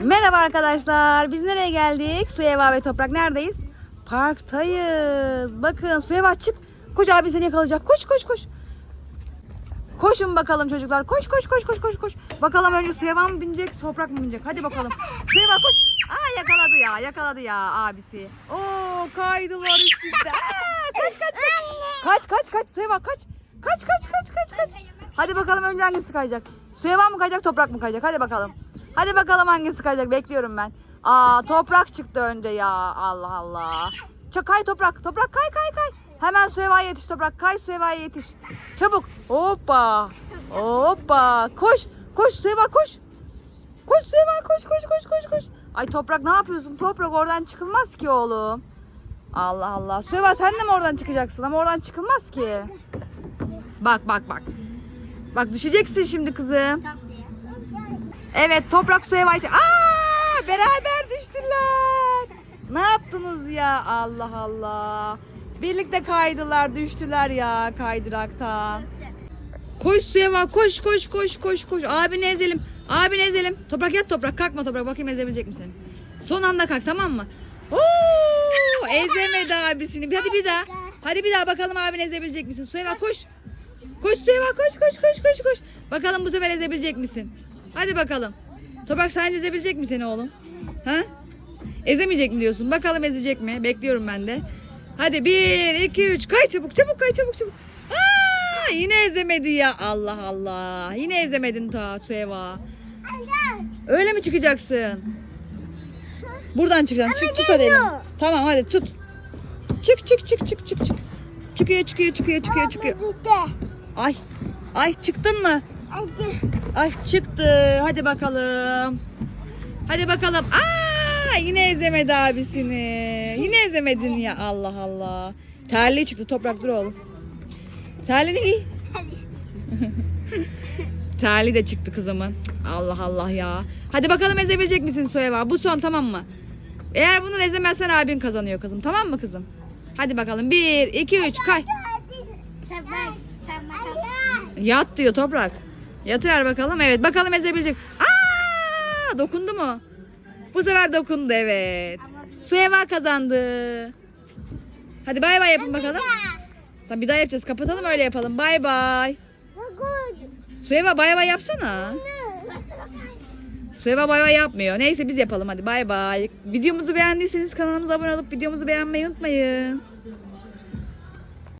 Merhaba arkadaşlar. Biz nereye geldik? Suyeva ve Toprak neredeyiz? Parktayız. Bakın Suyeva çık. Koş abi seni yakalayacak. Koş koş koş. Koşun bakalım çocuklar. Koş koş koş koş koş koş. Bakalım önce Suyeva mı binecek, Toprak mı binecek? Hadi bakalım. Suyeva koş. Aa yakaladı ya. Yakaladı ya abisi. Oo kaydılar üst üste. Aa, kaç kaç kaç. Kaç kaç kaç Suyeva kaç. Kaç kaç kaç kaç kaç. Hadi bakalım önce hangisi kayacak? Suyeva mı kayacak, Toprak mı kayacak? Hadi bakalım. Hadi bakalım hangisi kayacak. Bekliyorum ben. Aa Toprak çıktı önce ya. Allah Allah. Çok kay Toprak. Toprak kay kay kay. Hemen Suyeva'ya yetiş Toprak. Kay Suyeva'ya yetiş. Çabuk. Hoppa. Hoppa. Koş. Koş Suyeva koş. Koş Suyeva koş koş koş koş koş. Ay Toprak ne yapıyorsun? Toprak oradan çıkılmaz ki oğlum. Allah Allah. Suyeva sen de mi oradan çıkacaksın? Ama oradan çıkılmaz ki. Bak bak bak. Bak düşeceksin şimdi kızım. Evet toprak suya başladı. Aa beraber düştüler. Ne yaptınız ya Allah Allah. Birlikte kaydılar düştüler ya kaydıraktan. Koş suya bak koş koş koş koş koş. Abini ezelim. Abini ezelim. Toprak yat toprak kalkma toprak bakayım ezebilecek misin? Son anda kalk tamam mı? Oo, ezemedi abisini. Hadi bir daha. Hadi bir daha bakalım abini ezebilecek misin? Bak koş. Koş bak koş koş koş koş koş. Bakalım bu sefer ezebilecek misin? Hadi bakalım. Toprak sen ezebilecek mi seni oğlum? Ha? Ezemeyecek mi diyorsun? Bakalım ezecek mi? Bekliyorum ben de. Hadi bir, iki, üç. Kay çabuk çabuk kay çabuk çabuk. Aa, yine ezemedi ya. Allah Allah. Yine ezemedin ta Sueva. Öyle mi çıkacaksın? Buradan çıkacaksın. Çık tut hadi elini. Tamam hadi tut. Çık çık çık çık çık çık. Çıkıyor çıkıyor çıkıyor çıkıyor çıkıyor. Ay. Ay çıktın mı? Ay çıktı. Hadi bakalım. Hadi bakalım. Aa, yine ezemedi abisini. Yine ezemedin ya. Allah Allah. Terliği çıktı. Toprak dur oğlum. Terliğini giy. Terli de çıktı kızımın. Allah Allah ya. Hadi bakalım ezebilecek misin Soyeva? Bu son tamam mı? Eğer bunu ezemezsen abin kazanıyor kızım. Tamam mı kızım? Hadi bakalım. Bir, iki, üç, kay. Yat diyor toprak. Yatıver bakalım. Evet bakalım ezebilecek. Aa, dokundu mu? Bu sefer dokundu evet. Suyeva kazandı. Hadi bay bay yapın bakalım. Tamam bir daha yapacağız. Kapatalım öyle yapalım. Bay bay. Suyeva bay bay yapsana. Suyeva bay bay yapmıyor. Neyse biz yapalım hadi bay bay. Videomuzu beğendiyseniz kanalımıza abone olup videomuzu beğenmeyi unutmayın.